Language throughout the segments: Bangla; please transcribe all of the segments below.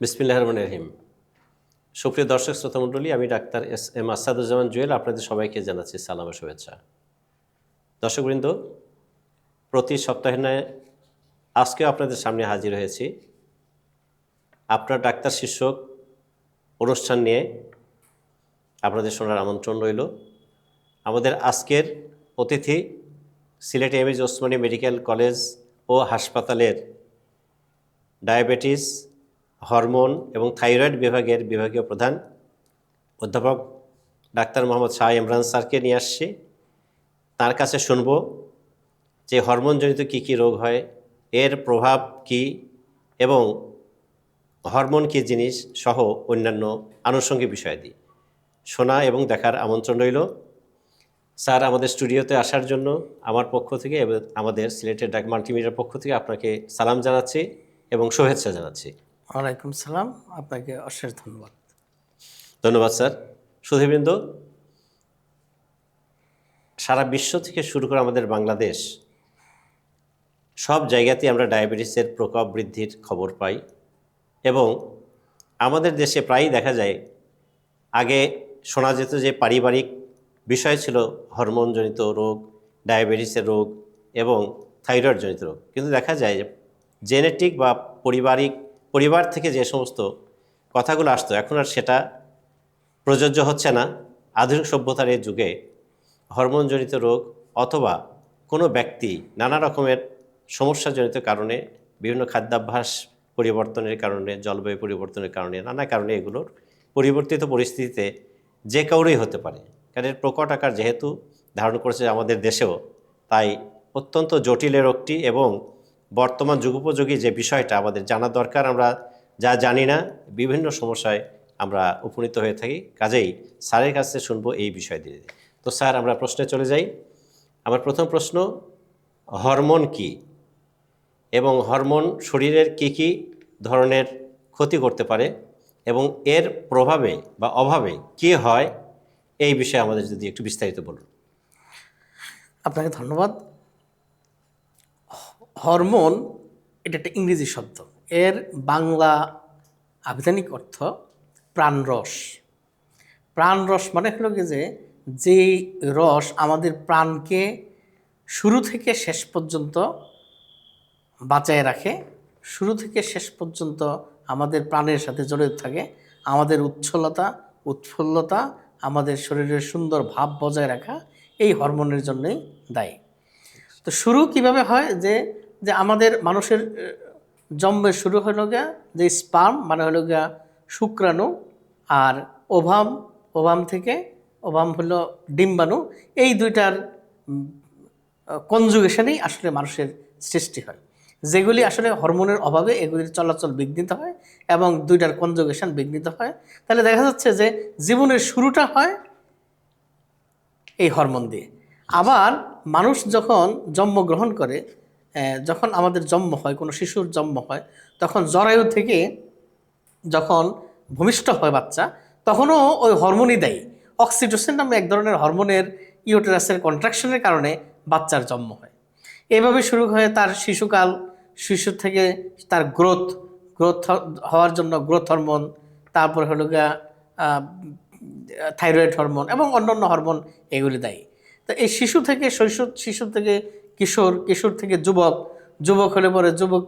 বিসমিল্লাহ রহমান রহিম সুপ্রিয় দর্শক শ্রোতা মণ্ডলী আমি doctor S M Asaduzzaman Jewel আপনাদের সবাইকে জানাচ্ছি সালাম শুভেচ্ছা। দর্শকবৃন্দ, প্রতি সপ্তাহে নয় আজকেও আপনাদের সামনে হাজির হয়েছি। আপনার ডাক্তার শীর্ষক অনুষ্ঠান নিয়ে আপনাদের শোনার আমন্ত্রণ রইল। আমাদের আজকের অতিথি Sylhet M A G Osmani medical college ও হাসপাতালের ডায়াবেটিস হরমোন এবং থাইরয়েড বিভাগের বিভাগীয় প্রধান অধ্যাপক ডাক্তার মোহাম্মদ শাহ ইমরান স্যারকে নিয়ে আসছি। তার কাছে শুনব যে হরমোনজনিত কী কী রোগ হয়, এর প্রভাব কি এবং হরমোন কী জিনিস সহ অন্যান্য আনুষঙ্গিক বিষয়াদি। শোনা এবং দেখার আমন্ত্রণ রইল। স্যার আমাদের স্টুডিওতে আসার জন্য আমার পক্ষ থেকে এবং আমাদের সিলেটের ডাক মাল্টিমিডিয়ার পক্ষ থেকে আপনাকে সালাম জানাচ্ছি এবং শুভেচ্ছা জানাচ্ছি। ওয়ালাইকুম সালাম, আপনাকে অশেষ ধন্যবাদ। ধন্যবাদ, স্যার। সুধীবৃন্দ সারা বিশ্ব থেকে শুরু করে আমাদের বাংলাদেশ, সব জায়গাতেই আমরা ডায়াবেটিসের প্রকোপ বৃদ্ধির খবর পাই এবং আমাদের দেশে প্রায়ই দেখা যায়, আগে শোনা যেত যে পারিবারিক বিষয় ছিল হরমোনজনিত রোগ, ডায়াবেটিসের রোগ এবং থাইরয়েডজনিত রোগ। কিন্তু দেখা যায় যে জেনেটিক বা পারিবারিক পরিবার থেকে যে সমস্ত কথাগুলো আসতো, এখন আর সেটা প্রযোজ্য হচ্ছে না। আধুনিক সভ্যতার এই যুগে হরমোনজনিত রোগ অথবা কোনো ব্যক্তি নানা রকমের সমস্যাজনিত কারণে, বিভিন্ন খাদ্যাভ্যাস পরিবর্তনের কারণে, জলবায়ু পরিবর্তনের কারণে, নানা কারণে এগুলোর পরিবর্তিত পরিস্থিতিতে যে কাউরেই হতে পারে। কারণ এর প্রকট আকার যেহেতু ধারণ করেছে আমাদের দেশেও, তাই অত্যন্ত জটিল রোগটি এবং বর্তমান যুগোপযোগী যে বিষয়টা আমাদের জানা দরকার, আমরা যা জানি না, বিভিন্ন সমস্যায় আমরা উপনীত হয়ে থাকি। কাজেই স্যারের কাছে শুনব এই বিষয় দিয়ে। তো স্যার, আমরা প্রশ্নে চলে যাই। আমার প্রথম প্রশ্ন, হরমোন কি? এবং হরমোন শরীরের কি কি ধরনের ক্ষতি করতে পারে? এবং এর প্রভাবে বা অভাবে কি হয়? এই বিষয়ে আমাদের যদি একটু বিস্তারিত বলুন। আপনাকে ধন্যবাদ। হরমোন, এটা একটা ইংরেজি শব্দ। এর বাংলা আবিধানিক অর্থ প্রাণরস। প্রাণরস মানে হলো কি যে, যেই রস আমাদের প্রাণকে শুরু থেকে শেষ পর্যন্ত বাঁচায় রাখে, শুরু থেকে শেষ পর্যন্ত আমাদের প্রাণের সাথে জড়িত থাকে, আমাদের উচ্ছলতা, উৎফুল্লতা, আমাদের শরীরের সুন্দর ভাব বজায় রাখা, এই হরমোনের জন্যই দায়ী। তো শুরু কীভাবে হয় যে যে আমাদের মানুষের জন্মের শুরু হলো গিয়া যে স্পার্ম মানে হলো গিয়া শুক্রাণু আর ওভাম ওভাম থেকে ওভাম হলো ডিম্বাণু, এই দুইটার কনজুগেশনেই আসলে মানুষের সৃষ্টি হয়। যেগুলি আসলে হরমোনের অভাবে এগুলির চলাচল বিঘ্নিত হয় এবং দুইটার কনজুগেশন বিঘ্নিত হয়। তাহলে দেখা যাচ্ছে যে জীবনের শুরুটা হয় এই হরমোন দিয়ে। আবার মানুষ যখন জন্মগ্রহণ করে যখন আমাদের জন্ম হয়, কোনো শিশুর জন্ম হয়, তখন জরায়ু থেকে যখন ভূমিষ্ঠ হয় বাচ্চা, তখনও ওই হরমোনই দেয়। অক্সিটোসিন নামে এক ধরনের হরমোনের ইউটেরাসের কন্ট্রাকশনের কারণে বাচ্চার জন্ম হয়। এভাবে শুরু হয় তার শিশুকাল, শিশু থেকে তার গ্রোথ গ্রোথ হওয়ার জন্য গ্রোথ হরমোন, তারপর হলো গিয়া থাইরয়েড হরমোন এবং অন্যান্য হরমোন এগুলি দেয়। তো এই শিশু থেকে শৈশব শিশু থেকে কিশোর কিশোর থেকে যুবক যুবক হলে পরে যুবক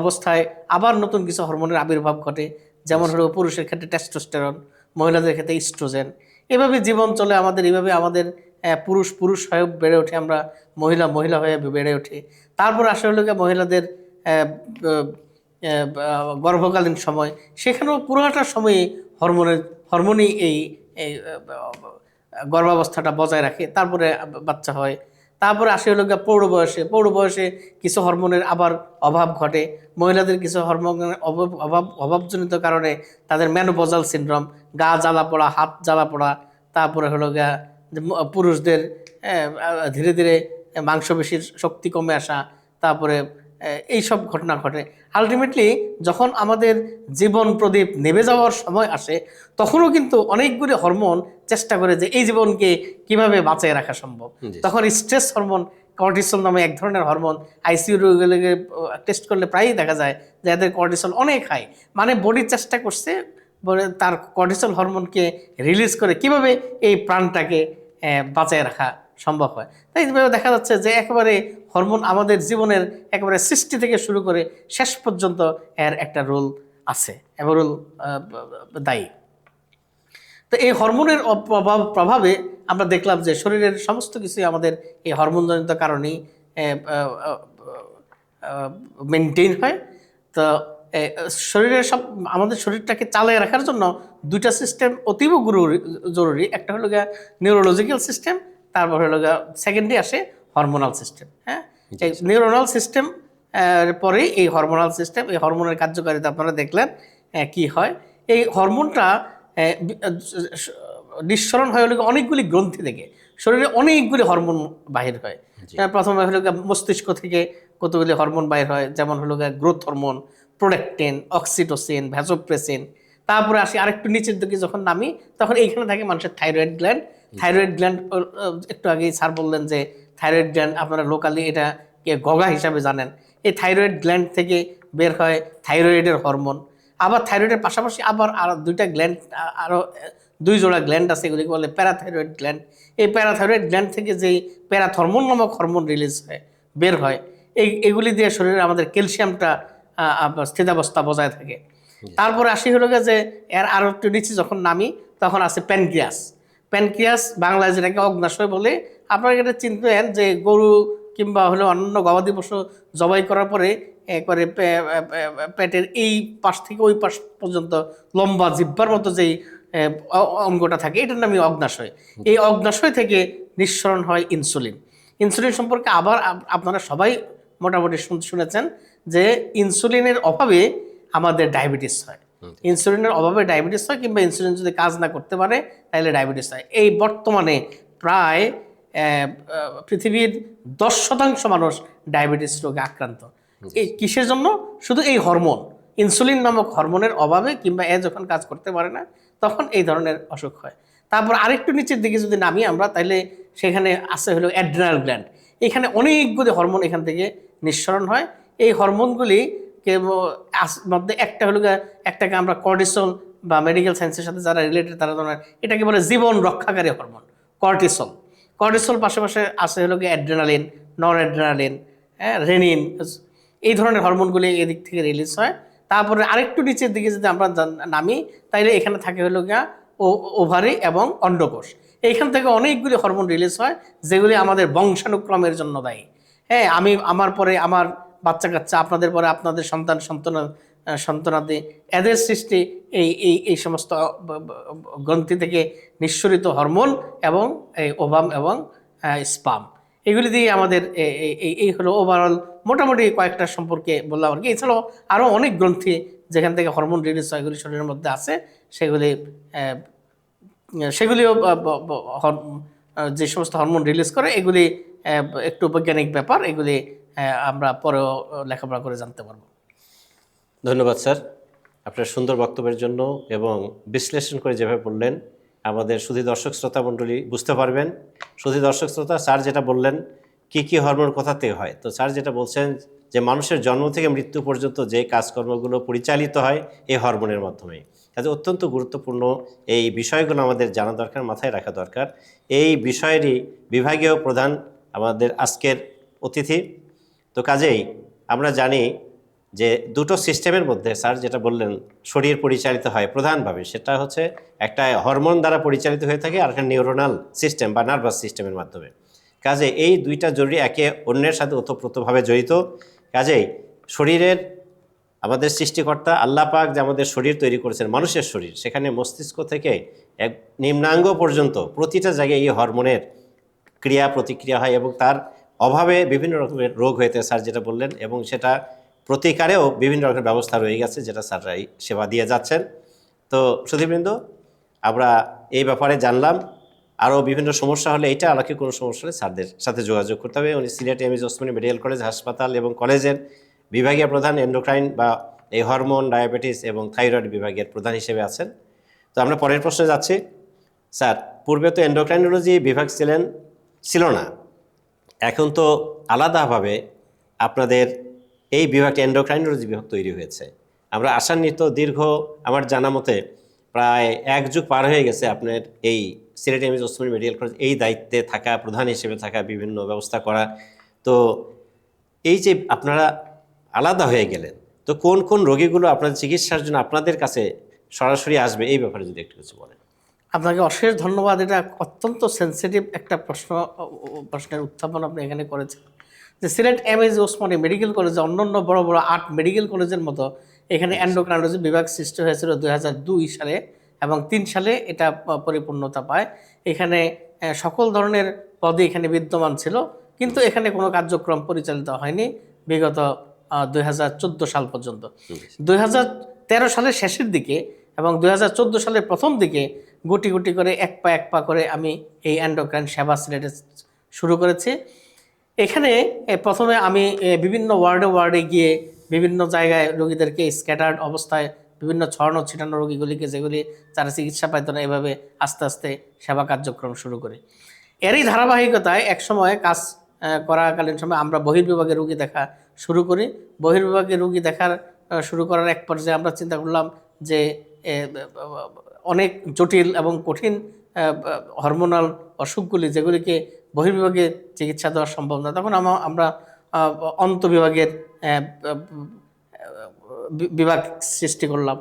অবস্থায় আবার নতুন কিছু হরমোনের আবির্ভাব ঘটে। যেমন হলো পুরুষের ক্ষেত্রে টেস্টোস্টেরন মহিলাদের ক্ষেত্রে ইস্ট্রোজেন এভাবে জীবন চলে আমাদের এভাবে আমাদের পুরুষ পুরুষ হয়ে বেড়ে ওঠে আমরা মহিলা মহিলা হয়ে বেড়ে ওঠে। তারপর আসে হলো মহিলাদের গর্ভকালীন সময়। সেখানেও পুরোটা সময়ে হরমোনের হরমোনই এই, গর্ভাবস্থাটা বজায় রাখে। তারপরে বাচ্চা হয়। তারপরে আসে হলো গিয়া পৌর বয়সে। পৌর বয়সে কিছু হরমোনের আবার অভাব ঘটে। মহিলাদের কিছু হরমোনের অভাব অভাব, অভাবজনিত কারণে তাদের ম্যানোপজাল সিনড্রোম, গা জ্বালা পড়া, হাত জ্বালা পড়া, তারপরে হলো গিয়া পুরুষদের ধীরে ধীরে মাংসপেশির শক্তি কমে আসা, তারপরে আহ, এইসব ঘটনা ঘটে। আলটিমেটলি যখন আমাদের জীবন প্রদীপ নেমে যাওয়ার সময় আসে তখনও কিন্তু অনেকগুলি হরমোন চেষ্টা করে যে এই জীবনকে কীভাবে বাঁচিয়ে রাখা সম্ভব। তখন স্ট্রেস হরমোন কর্টিসল নামে এক ধরনের হরমোন আইসিইউ রোগীগুলোকে টেস্ট করলে প্রায়ই দেখা যায় যে এদের কর্টিসল অনেক হাই মানে বডি চেষ্টা করছে তার কর্টিসল হরমোনকে রিলিজ করে কীভাবে এই প্রাণটাকে বাঁচায় রাখা সম্ভব হয়। এইভাবে দেখা যাচ্ছে যে একেবারে হরমোন আমাদের জীবনের একেবারে সৃষ্টি থেকে শুরু করে শেষ পর্যন্ত এর একটা রোল আছে এবং রোল দায়ী। তো এই হরমোনের অপ্রভাব প্রভাবে আমরা দেখলাম যে শরীরের সমস্ত কিছুই আমাদের এই হরমোনজনিত কারণেই মেনটেন হয়। তো শরীরের সব, আমাদের শরীরটাকে চালিয়ে রাখার জন্য দুইটা সিস্টেম অতীব জরুরি। একটা হলো গিয়া নিউরোলজিক্যাল সিস্টেম তারপর হলো সেকেন্ডে আসে হরমোনাল সিস্টেম হ্যাঁ? এই নিউরোনাল সিস্টেম পরে এই হরমোনাল সিস্টেম এই হরমোনের কার্যকারিতা আপনারা দেখলেন কি হয়? এই হরমোনটা নিঃসরণ হয় হলো অনেকগুলি গ্রন্থি থেকে। শরীরে অনেকগুলি হরমোন বাহির হয়। প্রথমে হলো মস্তিষ্ক থেকে কতগুলি হরমোন বাহির হয় যেমন হলো গিয়ে growth hormone prolactin oxytocin vasopressin তারপরে আসি আরেকটু নিচের দিকে যখন নামি তখন এইখানে থাকে মানুষের থাইরয়েড গ্ল্যান্ড থাইরয়েড গ্ল্যান্ড একটু আগেই স্যার বললেন যে থাইরয়েড গ্ল্যান্ড আপনারা লোকালি এটা কে গগা হিসাবে জানেন। এই থাইরয়েড গ্ল্যান্ড থেকে বের হয় থাইরয়েডের হরমোন আবার থাইরয়েডের পাশাপাশি আবার আর দুইটা গ্ল্যান্ড আরও দুই জোড়া গ্ল্যান্ড আছে এগুলিকে বলে প্যারাথাইরয়েড গ্ল্যান্ড এই প্যারাথাইরয়েড গ্ল্যান্ড থেকে যেই প্যারাথরমোন নামক হরমোন রিলিজ হয় বের হয় এই এগুলি দিয়ে শরীরে আমাদের ক্যালসিয়ামটা স্থিতাবস্থা বজায় থাকে। তারপরে আসি হলো যে এর আরও একটু নিচে যখন নামি তখন আছে প্যানক্রিয়াস প্যানক্রিয়াস বাংলায় যেটাকে অগ্নাশয় বলে, আপনারা এটা চিনতেন যে গরু কিংবা হলো অন্য গবাদি পশু জবাই করার পরে একবারে পেটের এই পাশ থেকে ওই পাশ পর্যন্ত লম্বা জিব্বার মতো যেই অঙ্গটা থাকে, এটার নামই অগ্নাশয় এই অগ্নাশয় থেকে নিঃসরণ হয় ইনসুলিন। ইনসুলিন সম্পর্কে আবার আপ- আপনারা সবাই মোটামুটি শুন- শুনেছেন যে ইনসুলিনের অভাবে আমাদের ডায়াবেটিস হয়। ইনসুলিনের অভাবে ডায়াবেটিস হয় কিংবা ইনসুলিন যদি কাজ না করতে পারে তাহলে ডায়াবেটিস হয়। এই বর্তমানে প্রায় পৃথিবীর দশ শতাংশ মানুষ ডায়াবেটিস রোগে আক্রান্ত। এই কিসের জন্য? শুধু এই হরমোন ইনসুলিন নামক হরমোনের অভাবে কিংবা এ যখন কাজ করতে পারে না তখন এই ধরনের অসুখ হয়। তারপর আরেকটু নিচের দিকে যদি নামি আমরা তাহলে সেখানে আছে হলো অ্যাড্রিনাল গ্ল্যান্ড এখানে অনেকগুলি হরমোন এখান থেকে নিঃসরণ হয়। এই হরমোনগুলি মধ্যে একটা হলো একটাকে আমরা কর্টিসল বা মেডিকেল সায়েন্সের সাথে যারা রিলেটেড তারা ধরনের এটাকে বলে জীবন রক্ষাকারী হরমোন কর্টিসল কর্টিসল পাশাপাশি আছে হলো গিয়ে অ্যাড্রেনালিন নন অ্যাড্রেনালিন হ্যাঁ রেনিন এই ধরনের হরমোনগুলি এদিক থেকে রিলিজ হয়। তারপরে আরেকটু নিচের দিকে যদি আমরা নামি, তাইলে এখানে থাকে হলো গিয়া ও ওভারি এবং অন্ডকোষ। এইখান থেকে অনেকগুলি হরমোন রিলিজ হয়, যেগুলি আমাদের বংশানুক্রমের জন্য দায়ী। হ্যাঁ আমি, আমার পরে আমার বাচ্চা কাচ্চা, আপনাদের পরে আপনাদের সন্তান সন্তান সন্তানাদি, এদের সৃষ্টি এই এই এই সমস্ত গ্রন্থি থেকে নিঃসরিত হরমোন এবং এই ওভাম এবং স্পাম। এগুলি দিয়ে আমাদের এই হলো ওভারঅল মোটামুটি কয়েকটা সম্পর্কে বললাম আর কি। এছাড়াও আরও অনেক গ্রন্থি যেখান থেকে হরমোন রিলিজ হয়, এগুলি শরীরের মধ্যে আছে। সেগুলি সেগুলিও যে সমস্ত হরমোন রিলিজ করে, এগুলি একটু বৈজ্ঞানিক ব্যাপার। এগুলি আমরা পরেও লেখাপড়া করে জানতে পারব। ধন্যবাদ, স্যার। আপনার সুন্দর বক্তব্যের জন্য এবং বিশ্লেষণ করে যেভাবে বললেন, আমাদের শুধু দর্শক শ্রোতা মণ্ডলী বুঝতে পারবেন। শুধু দর্শক শ্রোতা, স্যার যেটা বললেন, কি কি হরমোন কোথাতে হয়? তো স্যার যেটা বলছেন যে, মানুষের জন্ম থেকে মৃত্যু পর্যন্ত যে কাজকর্মগুলো পরিচালিত হয়, এই হরমোনের মাধ্যমে কাজে অত্যন্ত গুরুত্বপূর্ণ এই বিষয়গুলো আমাদের জানা দরকার, মাথায় রাখা দরকার। এই বিষয়েরই বিভাগীয় প্রধান আমাদের আজকের অতিথি। তো কাজেই আমরা জানি যে দুটো সিস্টেমের মধ্যে স্যার যেটা বললেন, শরীর পরিচালিত হয় প্রধানভাবে, সেটা হচ্ছে একটা হরমোন দ্বারা পরিচালিত হয়ে থাকে আর একটা নিউরোনাল সিস্টেম বা নার্ভাস সিস্টেমের মাধ্যমে। কাজে এই দুইটা জরুরি একে অন্যের সাথে ওতপ্রোতভাবে জড়িত। কাজেই শরীরের আমাদের সৃষ্টিকর্তা আল্লাহ পাক যে আমাদের শরীর তৈরি করেছেন, মানুষের শরীর, সেখানে মস্তিষ্ক থেকে এক নিম্নাঙ্গ পর্যন্ত প্রতিটা জায়গায় এই হরমোনের ক্রিয়া প্রতিক্রিয়া হয় এবং তার অভাবে বিভিন্ন রকমের রোগ হয়েছে, স্যার যেটা বললেন, এবং সেটা প্রতিকারেও বিভিন্ন রকমের ব্যবস্থা রয়ে গেছে যেটা স্যাররাই সেবা দিয়ে যাচ্ছেন। তো সুধীবৃন্দ আমরা এই ব্যাপারে জানলাম। আরও বিভিন্ন সমস্যা হলে এটা আলাদা কোনো সমস্যা হলে স্যারদের সাথে যোগাযোগ করতে হবে। উনি Sylhet M A G Osmani medical college হাসপাতাল এবং কলেজের বিভাগীয় প্রধান এন্ডোক্রাইন বা এই হরমোন ডায়াবেটিস এবং থাইরয়েড বিভাগের প্রধান হিসেবে আছেন। তো আমরা পরের প্রশ্নে যাচ্ছি। স্যার, পূর্বে তো এন্ডোক্রাইনোলজি বিভাগ ছিলেন, ছিল না। এখন তো আলাদাভাবে আপনাদের এই বিভাগটি এন্ডোক্রাইনোলজি বিভাগ তৈরি হয়েছে। আমরা আশান্বিত দীর্ঘ আমার জানা মতে প্রায় এক যুগ পার হয়ে গেছে আপনার এই Sylhet M A G Osmani medical college এই দায়িত্বে থাকা, প্রধান হিসেবে থাকা, বিভিন্ন ব্যবস্থা করা। তো এই যে আপনারা আলাদা হয়ে গেলেন, তো কোন কোন রোগীগুলো আপনাদের চিকিৎসার জন্য আপনাদের কাছে সরাসরি আসবে এই ব্যাপারে যদি একটু কিছু বলেন। আপনাকে অশেষ ধন্যবাদ। এটা অত্যন্ত সেন্সিটিভ একটা প্রশ্ন প্রশ্নের উত্থাপন আপনি এখানে করেছেন। যে Sylhet M A G Osmani medical কলেজে অন্যান্য বড় বড় আট মেডিকেল কলেজের মতো এখানে অ্যান্ডোক্রাইনোলজি বিভাগ সৃষ্টি হয়েছিল দুই হাজার দুই সালে এবং তিন সালে এটা পরিপূর্ণতা পায়। এখানে সকল ধরনের পদে এখানে বিদ্যমান ছিল কিন্তু এখানে কোনো কার্যক্রম পরিচালিত হয়নি বিগত দুই হাজার চোদ্দ সাল পর্যন্ত। দু হাজার তেরো সালের শেষের দিকে এবং দু হাজার চোদ্দ সালের প্রথম দিকে গুটি গুটি করে এক পা এক পা করে আমি এই অ্যান্ডোক্রাইন সেবা সিলেটে শুরু করেছি। এখানে প্রথমে আমি বিভিন্ন ওয়ার্ডে ওয়ার্ডে গিয়ে বিভিন্ন জায়গায় রোগীদেরকে স্ক্যাটার্ড অবস্থায় বিভিন্ন ছড়ানো ছিটানো রোগীগুলিকে যেগুলি তারা চিকিৎসা পাইত না, এভাবে আস্তে আস্তে সেবা কার্যক্রম শুরু করি। এরই ধারাবাহিকতায় একসময় কাজ করাকালীন সময় আমরা বহির্বিভাগে রুগী দেখা শুরু করি। বহির্বিভাগে রুগী দেখার শুরু করার এক পর্যায়ে আমরা চিন্তা করলাম যে অনেক জটিল এবং কঠিন হরমোনাল অসুখগুলি যেগুলিকে বহির্বিভাগে চিকিৎসা দেওয়া সম্ভব না। তখন আমা- আমরা অন্তবিভাগের বিভাগ সৃষ্টি করলাম।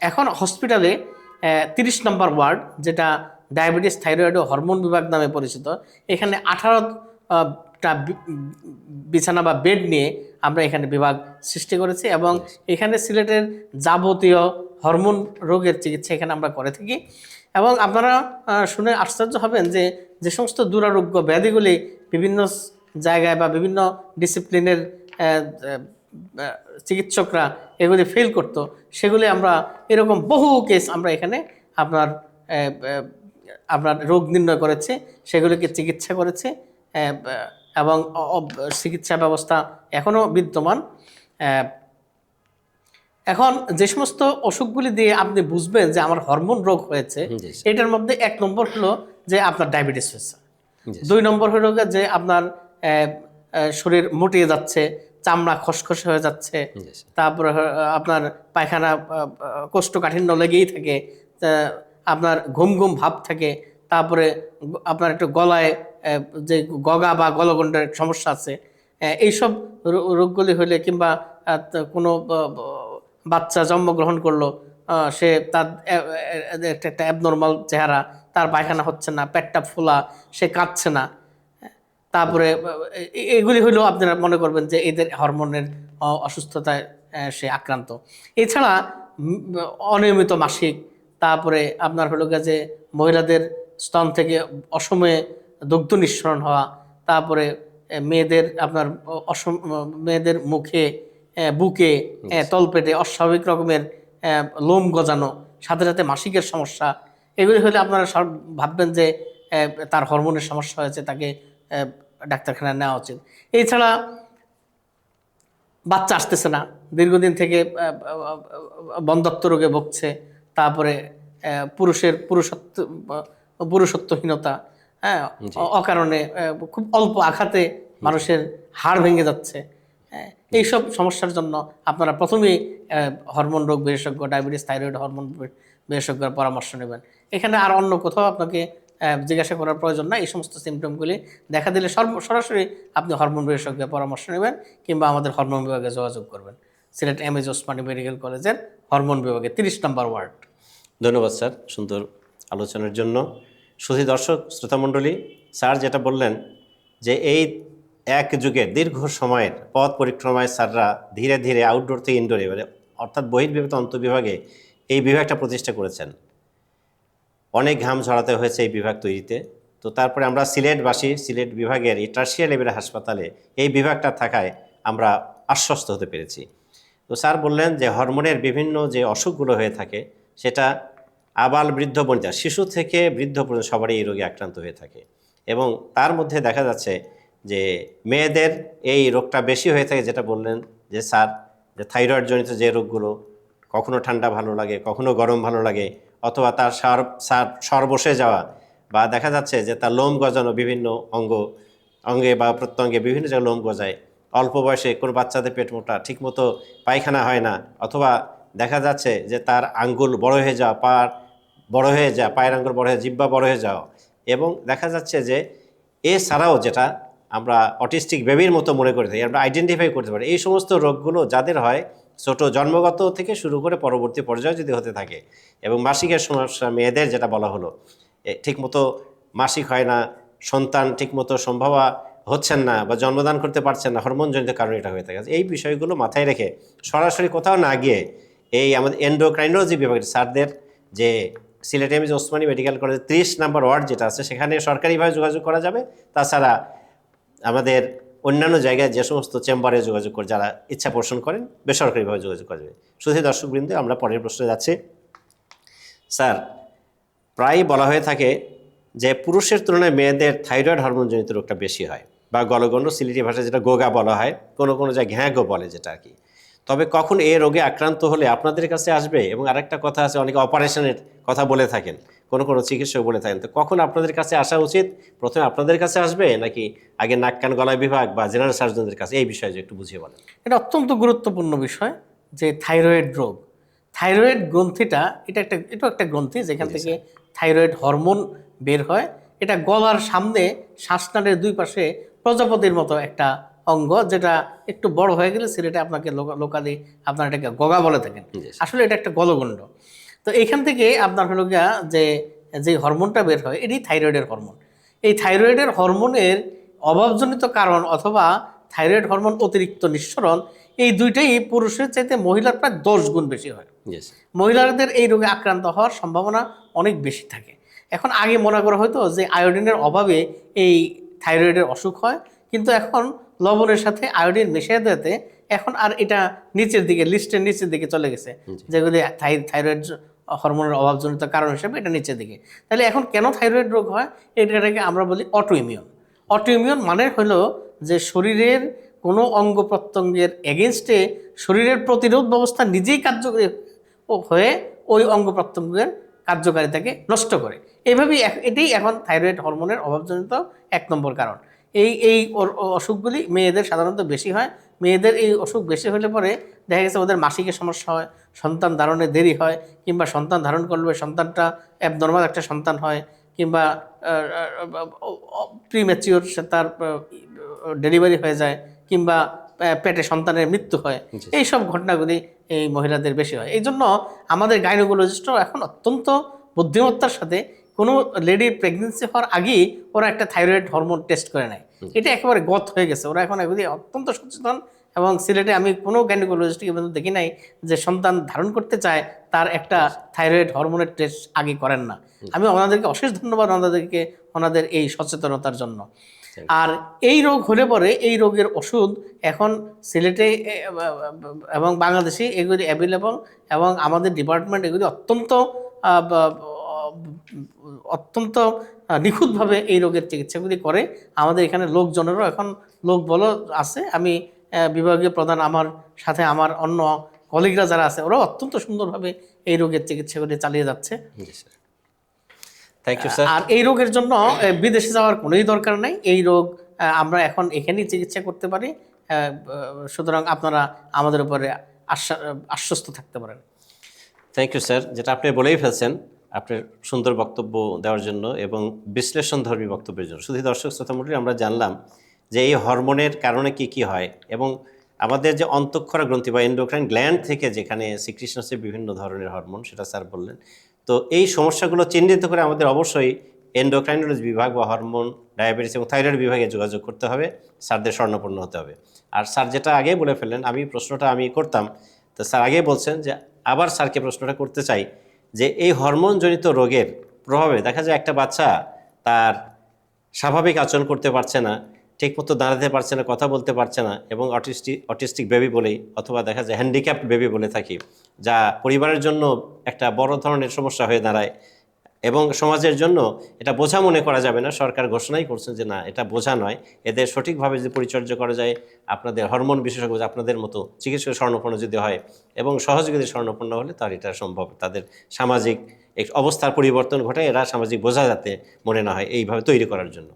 এখন হসপিটালে তিরিশ নম্বর ওয়ার্ড যেটা ডায়াবেটিস থাইরয়েড ও হরমোন বিভাগ নামে পরিচিত এখানে আঠারোটা বিছানা বা বেড নিয়ে আমরা এখানে বিভাগ সৃষ্টি করেছি এবং এখানে সিলেটের যাবতীয় হরমোন রোগের চিকিৎসা এখানে আমরা করে থাকি। এবং আপনারা শুনে আশ্চর্য হবেন যে যে সমস্ত দুরারোগ্য ব্যাধিগুলি বিভিন্ন জায়গায় বা বিভিন্ন ডিসিপ্লিনের চিকিৎসকরা এগুলি ফেল করতো। সেগুলি আমরা এরকম বহু কেস আমরা এখানে আপনার আপনার রোগ নির্ণয় করেছে। সেগুলিকে চিকিৎসা করেছে। এবং চিকিৎসা ব্যবস্থা এখনও বিদ্যমান। এখন যে সমস্ত অসুখগুলি দিয়ে আপনি বুঝবেন যে আমার হরমোন রোগ হয়েছে এটার মধ্যে এক নম্বর হলো যে আপনার ডায়াবেটিস হয়েছে। দুই নম্বর হলো যে আপনার শরীর মুটিয়ে যাচ্ছে চামড়া খসখসে হয়ে যাচ্ছে তারপরে আপনার পায়খানা কোষ্ঠকাঠিন্য লেগেই থাকে আপনার ঘুম ঘুম ভাব থাকে তারপরে আপনার একটু গলায় যে গগা বা গলগণ্ডের সমস্যা আছে এইসব রোগগুলি হলে কিংবা কোনো বাচ্চা জন্মগ্রহণ করল সে তার একটা অ্যাবনর্মাল চেহারা, তার পায়খানা হচ্ছে না, পেটটা ফোলা, সে কাঁদছে না। তারপরে এগুলি হলেও আপনারা মনে করবেন যে এদের হরমোনের অসুস্থতায় সে আক্রান্ত। এছাড়া অনিয়মিত মাসিক, তারপরে আপনার হলো যে মহিলাদের স্তন থেকে অসময়ে দুগ্ধ নিঃসরণ হওয়া তারপরে মেয়েদের আপনার অসম মেয়েদের মুখে বুকে আহ, তলপেটে অস্বাভাবিক রকমের লোম গজানো সাথে সাথে মাসিকের সমস্যা এগুলি হলে আপনারা সব ভাববেন যে তার হরমোনের সমস্যা হয়েছে তাকে ডাক্তারখানায় নেওয়া উচিত। এছাড়া বাচ্চা আসতেছে না দীর্ঘদিন থেকে আহ, রোগে ভুগছে তারপরে পুরুষের পুরুষত্ব পুরুষত্বহীনতা হ্যাঁ অকারণে খুব অল্প আঘাতে মানুষের হাড় ভেঙে যাচ্ছে। হ্যাঁ, এইসব সমস্যার জন্য আপনারা প্রথমেই হরমোন রোগ বিশেষজ্ঞ ডায়াবেটিস থাইরয়েড হরমোন বিশেষজ্ঞের পরামর্শ নেবেন। এখানে আর অন্য কোথাও আপনাকে জিজ্ঞাসা করার প্রয়োজন না এই সমস্ত সিমটমগুলি দেখা দিলে সরাসরি আপনি হরমোন বিশেষজ্ঞের পরামর্শ নেবেন কিংবা আমাদের হরমোন বিভাগে যোগাযোগ করবেন। Sylhet M A G Osmani medical কলেজের হরমোন বিভাগে তিরিশ নম্বর ওয়ার্ড। ধন্যবাদ স্যার সুন্দর আলোচনার জন্য। সুধী দর্শক, শ্রোতামণ্ডলী, স্যার যেটা বললেন যে এই এক যুগের দীর্ঘ সময়ের পথ পরিক্রমায় স্যাররা ধীরে ধীরে আউটডোর থেকে ইনডোরে মানে অর্থাৎ বহির্বিভাগ অন্তর্বিভাগে এই বিভাগটা প্রতিষ্ঠা করেছেন। অনেক ঘাম ঝরাতে হয়েছে এই বিভাগ তৈরিতে। তো তারপরে আমরা সিলেটবাসী, সিলেট বিভাগের এই টার্সিয়া লেভেলের হাসপাতালে এই বিভাগটা থাকায় আমরা আশ্বস্ত হতে পেরেছি। তো স্যার বললেন যে হরমোনের বিভিন্ন যে অসুখগুলো হয়ে থাকে, সেটা আবাল বৃদ্ধ বনিতা শিশু থেকে বৃদ্ধ পর্যন্ত সবারই এই রোগে আক্রান্ত হয়ে থাকে। এবং তার মধ্যে দেখা যাচ্ছে যে মেয়েদের এই রোগটা বেশি হয়ে থাকে, যেটা বললেন যে স্যার, যে থাইরয়েড জনিত যে রোগগুলো, কখনো ঠান্ডা ভালো লাগে, কখনো গরম ভালো লাগে, অথবা তার সার সার বসে যাওয়া, বা দেখা যাচ্ছে যে তার লোম গজানো বিভিন্ন অঙ্গ, অঙ্গে বা প্রত্যঙ্গে বিভিন্ন জায়গায় লোম গজায়, অল্প বয়সে কোনো বাচ্চাদের পেট মোটা, ঠিকমতো পায়খানা হয় না, অথবা দেখা যাচ্ছে যে তার আঙ্গুল বড় হয়ে যাওয়া পা বড় হয়ে যাওয়া পায়ের আঙ্গুল বড় হয়ে জিব্বা বড় হয়ে যাওয়া এবং দেখা যাচ্ছে যে এছাড়াও যেটা আমরা অটিস্টিক বেবির মতো মনে করে থাকি আমরা আইডেন্টিফাই করতে পারি। এই সমস্ত রোগগুলো যাদের হয় ছোট জন্মগত থেকে শুরু করে পরবর্তী পর্যায়ে যদি হতে থাকে এবং মাসিকের সমস্যা মেয়েদের যেটা বলা হলো এ, ঠিকমতো মাসিক হয় না সন্তান ঠিকমতো সম্ভাবা হচ্ছেন না বা জন্মদান করতে পারছেন না হরমোনজনিত কারণে এটা হয়ে থাকে। এই বিষয়গুলো মাথায় রেখে সরাসরি কোথাও না গিয়ে এই আমাদের এন্ডোক্রাইনোলজি বিভাগের স্যারদের যে সিলেট এমএজ ওসমানী মেডিকেল কলেজের ত্রিশ নাম্বার ওয়ার্ড যেটা আছে, সেখানে সরকারিভাবে যোগাযোগ করা যাবে। তাছাড়া আমাদের অন্যান্য জায়গায় যে সমস্ত চেম্বারে যোগাযোগ করে, যারা ইচ্ছা পোষণ করেন, বেসরকারিভাবে যোগাযোগ করা যাবে। শুধু দর্শকবৃন্দে, আমরা পরের প্রশ্নে যাচ্ছি। স্যার, প্রায়ই বলা হয়ে থাকে যে পুরুষের তুলনায় মেয়েদের থাইরয়েড হরমোনজনিত রোগটা বেশি হয়, বা গলগণ্ড, সিলিটি ভাষায় যেটা গোগা বলা হয়, কোনো কোনো জায়গায় ঘ্যাঁগো বলে যেটা আর কি। তবে কখন এ রোগে আক্রান্ত হলে আপনাদের কাছে আসবে? এবং আরেকটা কথা আছে অনেকে অপারেশনের কথা বলে থাকেন কোনো কোনো চিকিৎসক বলে থাকেন। তো কখন আপনাদের কাছে আসা উচিত? প্রথমে আপনাদের কাছে আসবে নাকি আগে নাক কান গলা বিভাগ বা জেনারেল সার্জনদের কাছে? এই বিষয়ে যে একটু বুঝিয়ে বলেন। এটা অত্যন্ত গুরুত্বপূর্ণ বিষয় যে থাইরয়েড রোগ। থাইরয়েড গ্রন্থিটা এটা একটা এটা একটা গ্রন্থি যেখান থেকে থাইরয়েড হরমোন বের হয়। এটা গলার সামনে শ্বাসনালের দুই পাশে প্রজাপতির মতো একটা অঙ্গ যেটা একটু বড় হয়ে গেলে সিলেটে আপনাকে লোকালি আপনার এটাকে গগা বলে থাকেন। আসলে এটা একটা গলগণ্ড। তো এইখান থেকে আপনার হলো গিয়া যে যে হরমোনটা বের হয় এটি থাইরয়েডের হরমোন। এই থাইরয়েডের হরমোনের অভাবজনিত কারণ অথবা থাইরয়েড হরমোন অতিরিক্ত নিঃসরণ এই দুইটাই পুরুষের চাইতে মহিলার প্রায় দশ গুণ বেশি হয়। মহিলাদের এই রোগে আক্রান্ত হওয়ার সম্ভাবনা অনেক বেশি থাকে। এখন আগে মনে করা হয়তো যে আয়োডিনের অভাবে এই থাইরয়েডের অসুখ হয় কিন্তু এখন লবণের সাথে আয়োডিন মিশিয়ে দেওয়াতে এখন আর এটা নিচের দিকে লিস্টের নিচের দিকে চলে গেছে। যেগুলি থাই- থাইরয়েড হরমোনের অভাবজনিত কারণ হিসেবে এটা নিচের দিকে। তাহলে এখন কেন থাইরয়েড রোগ হয়? এটাকে আমরা বলি অটো ইমিউন অটো ইমিউন মানে হলো যে শরীরের কোনো অঙ্গ প্রত্যঙ্গের এগেনস্টে শরীরের প্রতিরোধ ব্যবস্থা নিজেই কার্যকরী হয়ে ওই অঙ্গ প্রত্যঙ্গের কার্যকারিতাকে নষ্ট করে। এইভাবেই এক- এটাই এখন থাইরয়েড হরমোনের অভাবজনিত এক নম্বর কারণ। এই এই অসুখগুলি মেয়েদের সাধারণত বেশি হয়। মেয়েদের এই অসুখ বেশি হলে পরে দেখা গেছে ওদের মাসিকের সমস্যা হয় সন্তান ধারণে দেরি হয় কিংবা সন্তান ধারণ করলে সন্তানটা অ্যাবনর্মাল একটা সন্তান হয় কিংবা প্রিম্যাচিওর তার ডেলিভারি হয়ে যায় কিংবা পেটে সন্তানের মৃত্যু হয়। এই সব ঘটনাগুলি এই মহিলাদের বেশি হয়। এই জন্য আমাদের গাইনোকোলজিস্টও এখন অত্যন্ত বুদ্ধিমত্তার সাথে কোনো লেডির প্রেগনেন্সি হওয়ার আগেই ওরা একটা থাইরয়েড হরমোন টেস্ট করে নেয়। এটা একেবারে গত হয়ে গেছে। ওরা এখন এগুলি অত্যন্ত সচেতন এবং সিলেটে আমি কোনো গাইনোকোলজিস্টকে পর্যন্ত দেখি নাই যে সন্তান ধারণ করতে চায় তার একটা থাইরয়েড হরমোনের টেস্ট আগে করেন না। আমি ওনাদেরকে অশেষ ধন্যবাদ ওনাদেরকে ওনাদের এই সচেতনতার জন্য। আর এই রোগ হলে পরে এই রোগের ওষুধ এখন সিলেটে এবং বাংলাদেশে এগুলি অ্যাভেলেবল এবং আমাদের ডিপার্টমেন্ট এগুলি অত্যন্ত অত্যন্ত নিখুঁতভাবে এই রোগের চিকিৎসাগুলি করে। আমাদের এখানে লোকজনেরও এখন লোক বলো আছে। আমি বিভাগীয় প্রধান আমার সাথে আমার অন্য কলিগরা যারা আছে ওরাও অত্যন্ত সুন্দরভাবে এই রোগের চিকিৎসাগুলি চালিয়ে যাচ্ছে। আর এই রোগের জন্য বিদেশে যাওয়ার কোনোই দরকার নাই। এই রোগ আমরা এখন এখানেই চিকিৎসা করতে পারি। সুতরাং আপনারা আমাদের উপরে আশ্বা- আশ্বস্ত থাকতে পারেন। থ্যাংক ইউ স্যার যেটা আপনি বলেই ফেলছেন আপনার সুন্দর বক্তব্য দেওয়ার জন্য এবং বিশ্লেষণধর্মী বক্তব্যের জন্য। শুধু দর্শক শ্রোতামণ্ডলী আমরা জানলাম যে এই হরমোনের কারণে কি কি হয় এবং আমাদের যে অন্তঃক্ষরা গ্রন্থি বা এন্ডোক্রাইন গ্ল্যান্ড থেকে যেখানে সিক্রিশন বিভিন্ন ধরনের হরমোন, সেটা স্যার বললেন। তো এই সমস্যাগুলো চিহ্নিত করে আমাদের অবশ্যই এন্ডোক্রাইনোলজি বিভাগ বা হরমোন ডায়াবেটিস এবং থাইরয়েড বিভাগে যোগাযোগ করতে হবে, স্যারদের স্বর্ণপূর্ণ হতে হবে। আর স্যার যেটা আগে বলে ফেললেন, আমি প্রশ্নটা আমি করতাম, তো স্যার আগেই বলছেন যে আবার স্যারকে প্রশ্নটা করতে চাই যে এই হরমোনজনিত রোগের প্রভাবে দেখা যায় একটা বাচ্চা তার স্বাভাবিক আচরণ করতে পারছে না, ঠিকমতো দাঁড়াতে পারছে না, কথা বলতে পারছে না এবং অটিস্টিক অটিস্টিক বেবি বলেই অথবা দেখা যায় হ্যান্ডিক্যাপ বেবি বলে থাকি, যা পরিবারের জন্য একটা বড় ধরনের সমস্যা হয়ে দাঁড়ায়। এবং সমাজের জন্য এটা বোঝা মনে করা যাবে না। সরকার ঘোষণাই করছেন যে না, এটা বোঝা নয়। এদের সঠিকভাবে যদি পরিচর্যা করা যায়, আপনাদের হরমোন বিশেষজ্ঞ আপনাদের মতো চিকিৎসক স্বর্ণপন্ন যদি হয় এবং সহযোগীদের স্বর্ণপন্ন হলে, তার এটা সম্ভব। তাদের সামাজিক এক অবস্থার পরিবর্তন ঘটায়, এরা সামাজিক বোঝা যাতে মনে না হয় এইভাবে তৈরি করার জন্য।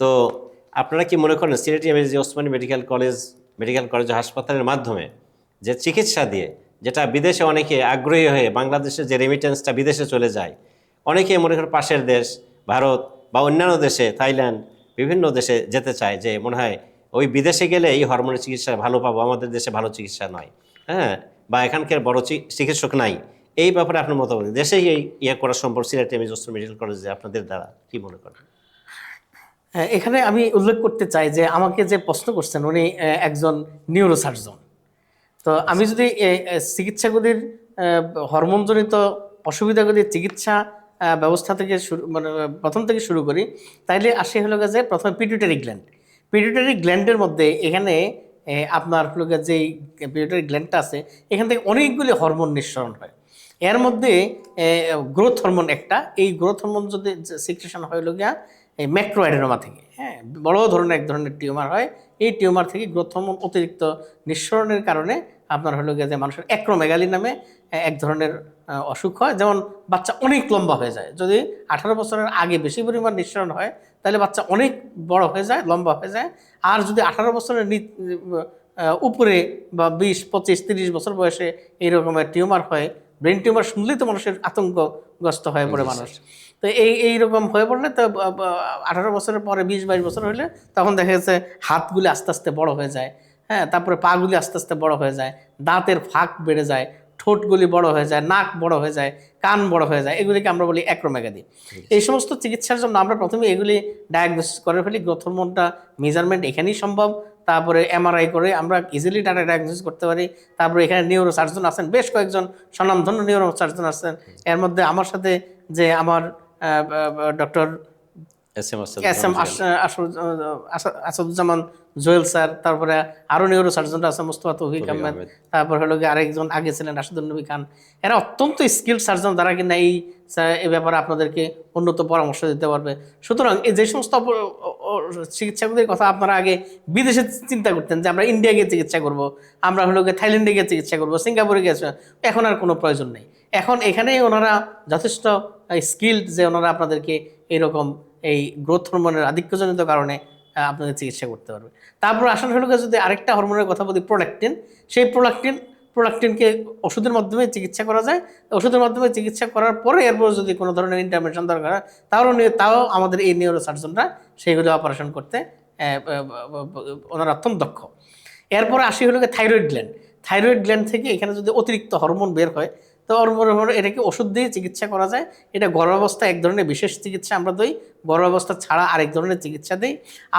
তো আপনারা কি মনে করেন Sylheti M A G Osmani medical college medical college হাসপাতালের মাধ্যমে যে চিকিৎসা দিয়ে, যেটা বিদেশে অনেকে আগ্রহী হয়ে বাংলাদেশের যে রেমিটেন্সটা বিদেশে চলে যায় অনেকে মনে করেন পাশের দেশ ভারত বা অন্যান্য দেশে থাইল্যান্ড বিভিন্ন দেশে যেতে চায় যে মনে হয় ওই বিদেশে গেলে এই হরমোনের চিকিৎসা ভালো পাবো আমাদের দেশে ভালো চিকিৎসা নয়। হ্যাঁ? বা এখানকার বড় চিকিৎসক নাই। এই ব্যাপারে আপনার মতামত দেশেই এই ইয়ে করা সম্ভব সিলেট এমএজি ওসমানী মেডিকেল কলেজে আপনাদের দ্বারা কি মনে করেন? হ্যাঁ, এখানে আমি উল্লেখ করতে চাই যে আমাকে যে প্রশ্ন করছেন উনি একজন নিউরোসার্জন তো আমি যদি চিকিৎসাগুলির হরমোনজনিত অসুবিধাগুলির চিকিৎসা ব্যবস্থা থেকে শুরু মানে প্রথম থেকে শুরু করি, তাইলে আসে হলো যে প্রথমে পিটুটারি গ্ল্যান্ড পিটুটারি গ্ল্যান্ডের মধ্যে এখানে আপনার হলো যেই পিটুটারি গ্ল্যান্ডটা আছে, এখান থেকে অনেকগুলি হরমোন নিঃসরণ হয়। এর মধ্যে গ্রোথ হরমোন একটা, এই গ্রোথ হরমোন যদি সিক্রেশন হয় গিয়া ম্যাক্রোঅ্যাডেনোমা থেকে হ্যাঁ বড় ধরনের এক ধরনের টিউমার হয়, এই টিউমার থেকে গ্রোথ হরমোন অতিরিক্ত নিঃসরণের কারণে আপনার হলো গিয়ে যে মানুষের অ্যাক্রোমেগালি নামে এক ধরনের অসুখ হয়। যেমন বাচ্চা অনেক লম্বা হয়ে যায়। যদি আঠারো বছরের আগে বেশি পরিমাণ নিঃসরণ হয় তাহলে বাচ্চা অনেক বড় হয়ে যায় লম্বা হয়ে যায়। আর যদি আঠারো বছরের উপরে বা বিশ পঁচিশ তিরিশ বছর বয়সে এই রকমের টিউমার হয় ব্রেন টিউমার শুনলেই তো মানুষের আতঙ্কগ্রস্ত হয়ে পড়ে মানুষ। তো এই এইরকম হয়ে পড়লে তো আঠারো বছরের পরে বিশ বাইশ বছর হলে তখন দেখা যাচ্ছে হাতগুলি আস্তে আস্তে বড় হয়ে যায়। হ্যাঁ তারপরে পাগুলি আস্তে আস্তে বড় হয়ে যায়। দাঁতের ফাঁক বেড়ে যায়। ঠোঁটগুলি বড় হয়ে যায় নাক বড় হয়ে যায় কান বড় হয়ে যায় এগুলিকে আমরা বলি অ্যাক্রোমেগাদি এই সমস্ত চিকিৎসার জন্য আমরা প্রথমে এগুলি ডায়াগনোসিস করে ফেলি গ্রোথ হরমোনটা মেজারমেন্ট এখানেই সম্ভব তারপরে এমআরআই করে আমরা ইজিলি ডাটা ডায়াগনোসিস করতে পারি তারপরে এখানে নিউরো সার্জন আছেন বেশ কয়েকজন স্বনামধন্য নিউরো সার্জন আছেন এর মধ্যে আমার সাথে যে আমার doctor S M Asaduzzaman Jewel sir তারপরে আরও নিউরো সার্জনরা আছে মুস্তফা তৌফিক আহমেদ। তারপর হলো আরেকজন আগে ছিলেন রাশিদুলনবী খান। এরা অত্যন্ত স্কিল সার্জন যারা কিনা এই এই ব্যাপারে আপনাদেরকে উন্নত পরামর্শ দিতে পারবে। সুতরাং এই যে সমস্ত চিকিৎসাগুলির কথা আপনারা আগে বিদেশে চিন্তা করতেন যে আমরা ইন্ডিয়া গিয়ে চিকিৎসা করব আমরা হলো গিয়ে থাইল্যান্ডে গিয়ে চিকিৎসা করব সিঙ্গাপুরে গিয়ে এখন আর কোনো প্রয়োজন নেই। এখন এখানেই ওনারা যথেষ্ট স্কিল্ড যে ওনারা আপনাদেরকে এইরকম এই গ্রোথ হরমোনের আধিক্যজনিত কারণে আপনাদের চিকিৎসা করতে পারবে। তারপর আসলে হলো যদি আরেকটা হরমোনের কথা বলি প্রোডাক্টিন সেই প্রোডাক্টিন প্রোডাক্টিনকে ওষুধের মাধ্যমে চিকিৎসা করা যায়। ওষুধের মাধ্যমে চিকিৎসা করার পরে এরপর যদি কোনো ধরনের ইন্টারভেনশন দরকার হয়, তাহলে তাও আমাদের এই নিউরো সার্জনরা সেইগুলো অপারেশন করতে ওনারা অত্যন্ত দক্ষ। এরপরে আসি হলো থাইরয়েড গ্ল্যান্ড থাইরয়েড গ্ল্যান্ড থেকে এখানে যদি অতিরিক্ত হরমোন বের হয় তো হরমোন এটাকে ওষুধ দিয়ে চিকিৎসা করা যায়? এটা গর্ভাবস্থা এক ধরনের বিশেষ চিকিৎসা আমরা দিই গর্ভাবস্থা ছাড়া আরেক ধরনের চিকিৎসা দিই।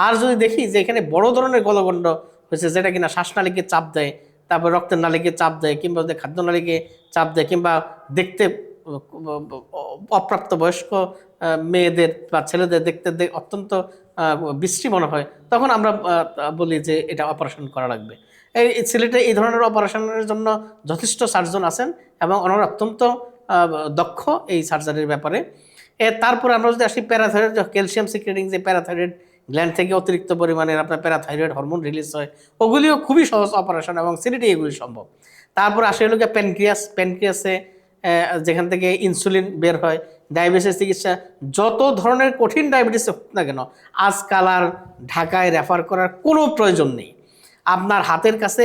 আর যদি দেখি যে এখানে বড় ধরনের গলগণ্ড হয়েছে, যেটা কিনা শ্বাসনালীকে চাপ দেয়, তারপর রক্তের নালীকে চাপ দেয়, কিংবা খাদ্য নালীকে চাপ দেয়, কিংবা দেখতে অপ্রাপ্ত বয়স্ক মেয়েদের বা ছেলেদের দেখতে অত্যন্ত বিশ্রী মনে হয়, তখন আমরা বলি যে এটা অপারেশন করা লাগবে। এই সিলেটে এই ধরনের অপারেশনের জন্য যথেষ্ট সার্জন আছেন এবং ওনারা অত্যন্ত দক্ষ এই সার্জারির ব্যাপারে। এ, তারপরে আমরা যদি আসি প্যারাথাইরয়েড ক্যালসিয়াম সিক্রেটিং যে প্যারাথাইরয়েড, গ্ল্যান্ড থেকে অতিরিক্ত পরিমাণের আপনার প্যারাথাইরয়েড হরমোন রিলিজ হয়, ওগুলিও খুবই সহজ অপারেশন এবং সিলেটে এগুলি সম্ভব। তারপর আসে হলো প্যানক্রিয়াস, প্যানক্রিয়াসে যেখান থেকে ইনসুলিন বের হয়, ডায়াবেটিস চিকিৎসা, যত ধরনের কঠিন ডায়াবেটিস হোক না কেন, আজকাল আর ঢাকায় রেফার করার কোনো প্রয়োজন নেই। আপনার হাতের কাছে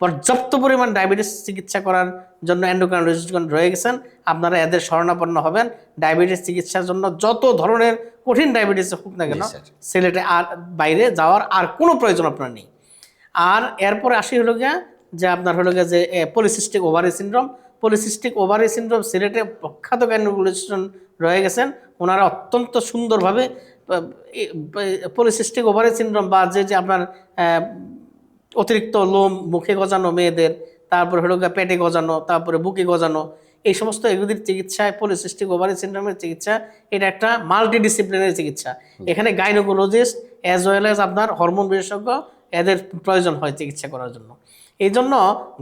পর্যাপ্ত পরিমাণ ডায়াবেটিস চিকিৎসা করার জন্য অ্যান্ডোক্রাইনোলজিস্টগণ রয়ে গেছেন। আপনারা এদের শরণাপন্ন হবেন। ডায়াবেটিস চিকিৎসার জন্য যত ধরনের কঠিন ডায়াবেটিস হোক না কেন সিলেটে আর বাইরে যাওয়ার আর কোনো প্রয়োজন আপনার নেই। আর এরপরে আসি হলো গিয়া যে আপনার হলো গিয়া যে polycystic ovary syndrome polycystic ovary syndrome সিলেটে প্রখ্যাত গাইনোকোলজিস্টন রয়ে গেছেন। ওনারা অত্যন্ত সুন্দরভাবে পলিসিস্টিক ওভারি সিন্ড্রোম বা যে যে আপনার অতিরিক্ত লোম মুখে গজানো মেয়েদের তারপর হলো পেটে গজানো তারপরে বুকে গজানো এই সমস্ত এগুলির চিকিৎসায় পলিসিস্টিক ওভারি সিন্ড্রোমের চিকিৎসা এটা একটা মাল্টি ডিসিপ্লিনারি চিকিৎসা এখানে গাইনোকোলজিস্ট অ্যাজ ওয়েল অ্যাজ আপনার হরমোন বিশেষজ্ঞ এদের প্রয়োজন হয় চিকিৎসা করার জন্য। এই জন্য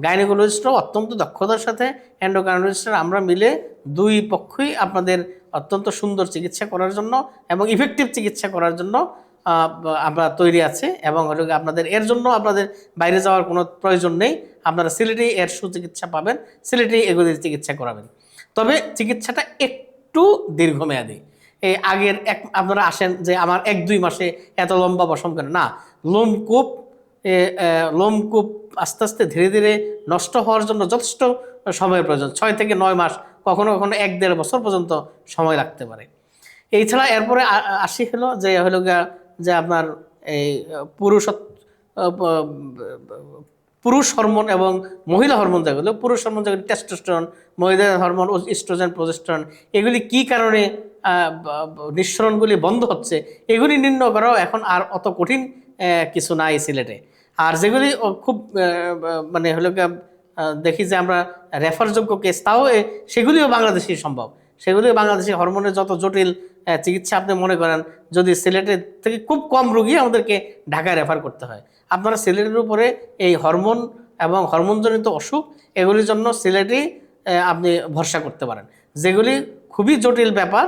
গাইনোকোলজিস্টরাও অত্যন্ত দক্ষতার সাথে অ্যান্ডোকাইনোলজিস্টরা আমরা মিলে দুই পক্ষই আপনাদের অত্যন্ত সুন্দর চিকিৎসা করার জন্য এবং ইফেক্টিভ চিকিৎসা করার জন্য আমরা তৈরি আছে এবং আপনাদের এর জন্য আপনাদের বাইরে যাওয়ার কোনো প্রয়োজন নেই। আপনারা সিলেটেই এর সুচিকিৎসা পাবেন, সিলেটেই এগুলির চিকিৎসা করাবেন। তবে চিকিৎসাটা একটু দীর্ঘমেয়াদী। এই আগের এক, আপনারা আসেন যে আমার এক, দুই মাসে এত লম্বা বসম কেন? না, লোমকূপ লোমকূপ আস্তে আস্তে ধীরে ধীরে নষ্ট হওয়ার জন্য যথেষ্ট সময়ের প্রয়োজন। ছয় থেকে নয় মাস, কখনো কখনো এক দেড় বছর পর্যন্ত সময় লাগতে পারে। এই ছাড়া এরপরে আসি হলো যে হলো যে আপনার এই পুরুষ পুরুষ হরমোন এবং মহিলা হরমোন যেগুলো পুরুষ হরমোন যেগুলো টেস্টোস্টেরন মহিলা হরমোন, ও ইস্ট্রোজেন প্রজেস্ট্রন এগুলি কি কারণে নিঃসরণগুলি বন্ধ হচ্ছে, এগুলি নির্ণয় করাও এখন আর অত কঠিন কিছু নাই সিলেটে। আর যেগুলি খুব মানে হলো দেখি যে আমরা রেফারযোগ্য কেস তাও সেগুলিও বাংলাদেশেই সম্ভব। সেগুলিও বাংলাদেশি হরমোনের যত জটিল চিকিৎসা আপনি মনে করেন যদি সিলেটের থেকে খুব কম রুগী আমাদেরকে ঢাকায় রেফার করতে হয়। আপনারা সিলেটের উপরে এই হরমোন এবং হরমোনজনিত অসুখ এগুলির জন্য সিলেটই আপনি ভরসা করতে পারেন। যেগুলি খুবই জটিল ব্যাপার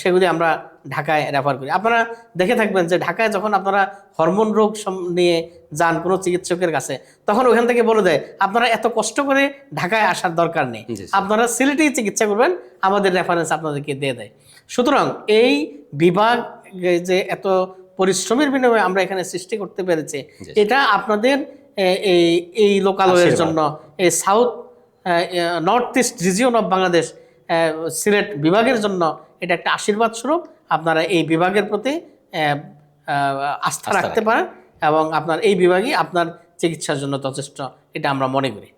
সেগুলি আমরা ঢাকায় রেফার করি। আপনারা দেখে থাকবেন যে ঢাকায় যখন আপনারা হরমোন রোগ নিয়ে যান কোনো চিকিৎসকের কাছে তখন ওখান থেকে বলে দেয় আপনারা এত কষ্ট করে ঢাকায় আসার দরকার নেই। আপনারা সিলেটেই চিকিৎসা করবেন আমাদের রেফারেন্স আপনাদেরকে দিয়ে দেয়। সুতরাং এই বিভাগ যে এত পরিশ্রমের বিনিময়ে আমরা এখানে সৃষ্টি করতে পেরেছি এটা আপনাদের এই এই লোকালয়ের জন্য এই south north east region of Bangladesh Sylhet বিভাগের জন্য এটা একটা আশীর্বাদ স্বরূপ। আপনারা এই বিভাগের প্রতি আস্থা রাখতে পারেন এবং আপনার এই বিভাগই আপনার চিকিৎসার জন্য যথেষ্ট এটা আমরা মনে করি।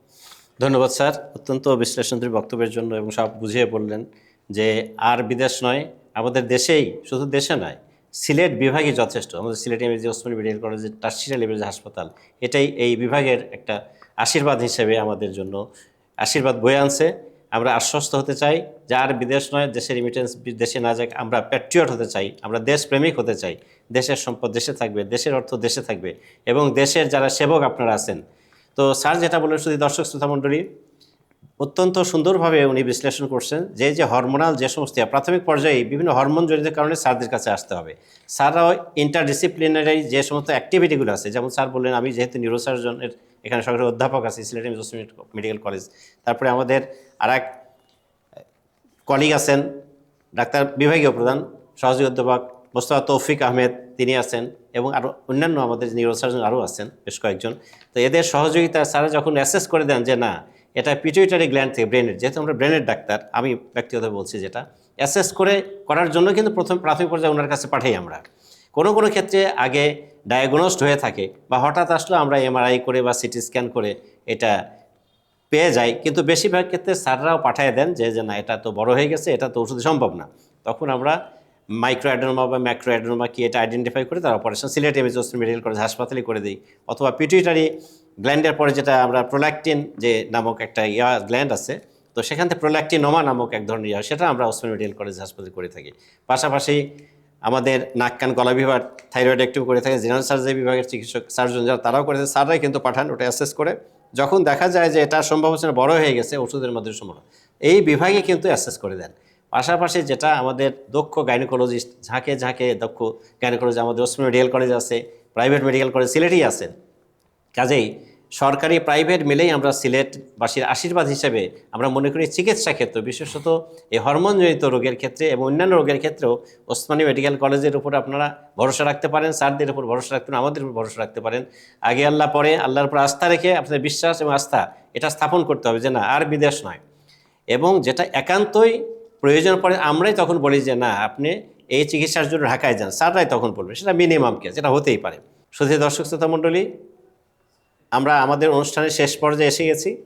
ধন্যবাদ স্যার। অত্যন্ত বিশ্লেষণী বক্তব্যের জন্য এবং সব বুঝিয়ে বললেন যে আর বিদেশ নয় আমাদের দেশেই শুধু দেশে নয় সিলেট বিভাগই যথেষ্ট। আমাদের সিলেট এমএজি ওসমানী মেডিকেল কলেজের টার্সিরা লেভেল যে হাসপাতাল এটাই এই বিভাগের একটা আশীর্বাদ হিসেবে আমাদের জন্য আশীর্বাদ বয়ে আনছে। আমরা আশ্বস্ত হতে চাই, যার বিদেশ নয়, দেশের রিমিটেন্স দেশে না যাক, আমরা প্যাট্রিয়ট হতে চাই, আমরা দেশপ্রেমিক হতে চাই। দেশের সম্পদ দেশে থাকবে, দেশের অর্থ দেশে থাকবে, এবং দেশের যারা সেবক আপনারা আছেন। তো স্যার যেটা বললেন, শুধু দর্শক শ্রোতা মণ্ডলী অত্যন্ত সুন্দরভাবে উনি বিশ্লেষণ করছেন যে যে হরমোনাল যে সমস্ত প্রাথমিক পর্যায়ে বিভিন্ন হরমোন জনিত কারণে স্যারদের কাছে আসতে হবে। স্যাররাও ইন্টারডিসিপ্লিনারি যে সমস্ত অ্যাক্টিভিটিগুলো আছে, যেমন স্যার বললেন, আমি যেহেতু নিউরোসার্জনের এখানে সরকারি অধ্যাপক আছি সিলেট মেডিকেল কলেজ তারপরে আমাদের আর এক কলিগ আছেন, ডাক্তার বিভাগীয় প্রধান, সহযোগী অধ্যাপক মোস্তফা তৌফিক আহমেদ, তিনি আছেন এবং আরও অন্যান্য আমাদের নিউরোসার্জন আরও আছেন, বেশ কয়েকজন। তো এদের সহযোগিতা স্যারা যখন অ্যাসেস করে দেন যে, না এটা পিটুইটারি গ্ল্যান্ড থেকে ব্রেনের যেহেতু আমরা ব্রেনের ডাক্তার, আমি ব্যক্তিগত বলছি যেটা অ্যাসেস করে করার জন্য কিন্তু প্রথম প্রাথমিক পর্যায়ে ওনার কাছে পাঠাই আমরা। কোনো কোনো ক্ষেত্রে আগে ডায়াগনোসড হয়ে থাকে বা হঠাৎ আসলে আমরা এমআরআই করে বা সিটি স্ক্যান করে এটা পেয়ে যাই, কিন্তু বেশিরভাগ ক্ষেত্রে স্যাররাও পাঠিয়ে দেন যে যে না, এটা তো বড় হয়ে গেছে, এটা তো ওষুধ সম্ভব না। তখন আমরা মাইক্রো অ্যাডেনোমা বা ম্যাক্রো অ্যাডেনোমা কি এটা আইডেন্টিফাই করে তার operation Sylhet M S medical college হাসপাতালে করে দিই। অথবা পিটুইটারি গ্ল্যান্ডের পরে যেটা আমরা প্রোল্যাকটিন যে নামক একটা ইয়া গ্ল্যান্ড আছে, তো সেখান থেকে প্রোল্যাকটিনোমা নামক এক ধরনের ইয়া, সেটা আমরা ওসমান মেডিকেল কলেজ হাসপাতালে করে থাকি। পাশাপাশি আমাদের নাক, কান, গলা বিভাগ থাইরয়েড অ্যাক্টিভ করে থাকে জেনারেল সার্জারি বিভাগের চিকিৎসক সার্জন যারা, তারাও করে স্যাররাই কিন্তু পাঠান, ওটা অ্যাসেস করে। যখন দেখা যায় যে এটা সম্ভব হচ্ছে না, বড় হয়ে গেছে, ওষুধের মধ্যে সম্ভব এই বিভাগে কিন্তু অ্যাসেস করে দেন। পাশাপাশি যেটা আমাদের দক্ষ গাইনোকোলজিস্ট ঝাঁকে ঝাঁকে দক্ষ গাইনোকোলজি আমাদের ওসমান মেডিকেল কলেজ আছে প্রাইভেট মেডিকেল কলেজ সিলেটেই আছেন। কাজেই সরকারি প্রাইভেট মিলেই আমরা সিলেটবাসীর আশীর্বাদ হিসেবে আমরা মনে করি চিকিৎসা ক্ষেত্রে, বিশেষত এই হরমোনজনিত রোগের ক্ষেত্রে এবং অন্যান্য রোগের ক্ষেত্রেও ওসমানী মেডিকেল কলেজের উপর আপনারা ভরসা রাখতে পারেন, স্যারদের উপর ভরসা রাখতে পারেন, আমাদের উপর ভরসা রাখতে পারেন। আগে আল্লাহ পরে আল্লাহর উপর আস্থা রেখে আপনাদের বিশ্বাস এবং আস্থা এটা স্থাপন করতে হবে যে না, আর বিদেশ নয়। এবং যেটা একান্তই প্রয়োজন পড়ে, আমরাই তখন বলি যে না, আপনি এই চিকিৎসার জন্য ঢাকায় যান, স্যাররাই তখন বলবে, সেটা মিনিমাম কেস যেটা হতেই পারে। শুধু দর্শক শ্রোতা মণ্ডলী আমরা আমাদের অনুষ্ঠানের শেষ পর্যায়ে এসে গেছি।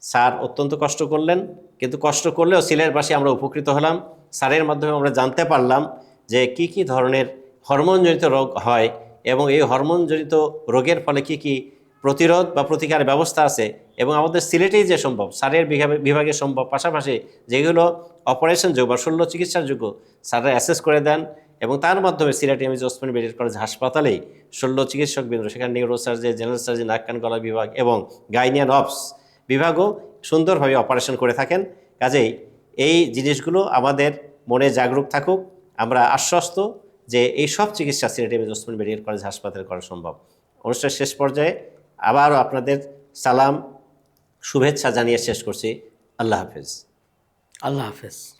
স্যার অত্যন্ত কষ্ট করলেন, কিন্তু কষ্ট করলেও সিলের সিলেটবাসী আমরা উপকৃত হলাম। স্যারের মাধ্যমে আমরা জানতে পারলাম যে কি কি ধরনের হরমোনজনিত রোগ হয় এবং এই হরমোনজনিত রোগের ফলে কি কি প্রতিরোধ বা প্রতিকারের ব্যবস্থা আছে এবং আমাদের সিলেটেই যে সম্ভব বিভাগে- বিভাগে সম্ভব, পাশাপাশি যেগুলো অপারেশন যোগ্য বা শল্য চিকিৎসার যোগ্য স্যাররা অ্যাসেস করে দেন। এবং তার মাধ্যমে Sylhet M A G Osmani medical college হাসপাতালেই শল্য চিকিৎসক বৃন্দ, সেখানে নিউরো সার্জারি, জেনারেল সার্জারি, নাক, কান, গলা বিভাগ এবং গাইনিয়ান অপস বিভাগও সুন্দরভাবে অপারেশন করে থাকেন। কাজেই এই জিনিসগুলো আমাদের মনে জাগরুক থাকুক। আমরা আশ্বস্ত যে এই সব চিকিৎসা Sylhet M A G Osmani medical college হাসপাতালে করা সম্ভব। অনুষ্ঠানের শেষ পর্যায়ে আবারও আপনাদের সালাম, শুভেচ্ছা জানিয়ে শেষ করছি। আল্লাহ হাফেজ। আল্লাহ হাফেজ।